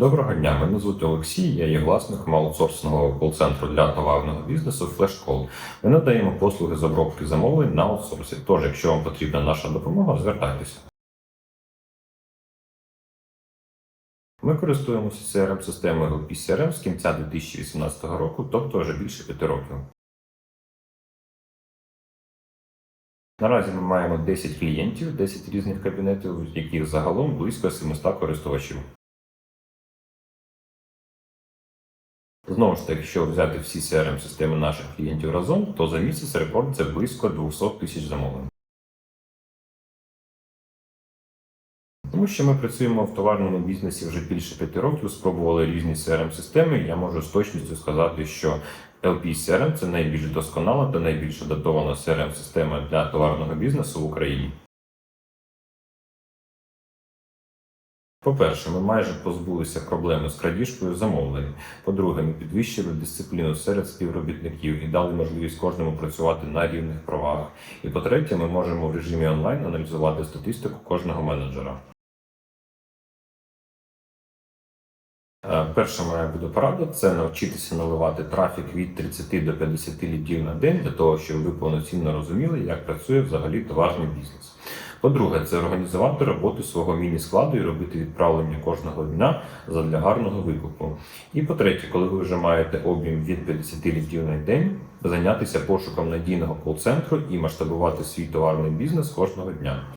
Доброго дня, мене звуть Олексій. Я є власником аутсорсного кол-центру для товарного бізнесу FlashCall. Ми надаємо послуги з обробки замовлень на аутсорсі. Тож, якщо вам потрібна наша допомога, звертайтеся. Ми користуємося crm системою LP з кінця 2018 року, тобто вже більше п'яти років. Наразі ми маємо 10 клієнтів, 10 різних кабінетів, яких загалом близько 700 користувачів. Знову ж таки, якщо взяти всі CRM-системи наших клієнтів разом, то за місяць рекорд це близько 200 тисяч замовлень. Тому що ми працюємо в товарному бізнесі вже більше п'яти років, спробували різні CRM-системи. Я можу з точністю сказати, що LP CRM – це найбільш досконала та найбільш адаптована CRM-система для товарного бізнесу в Україні. По-перше, ми майже позбулися проблеми з крадіжкою замовлень. По-друге, ми підвищили дисципліну серед співробітників і дали можливість кожному працювати на рівних правах. І по-третє, ми можемо в режимі онлайн аналізувати статистику кожного менеджера. Е, Перша моя буде порада це навчитися наливати трафік від 30 до 50 лідів на день для того, щоб ви повноцінно розуміли, як працює взагалі товарний бізнес. По-друге, це організувати роботу свого міні-складу і робити відправлення кожного дня задля гарного викупу. І по-третє, коли ви вже маєте об'єм від 50 літів на день, зайнятися пошуком надійного кол-центру і масштабувати свій товарний бізнес кожного дня.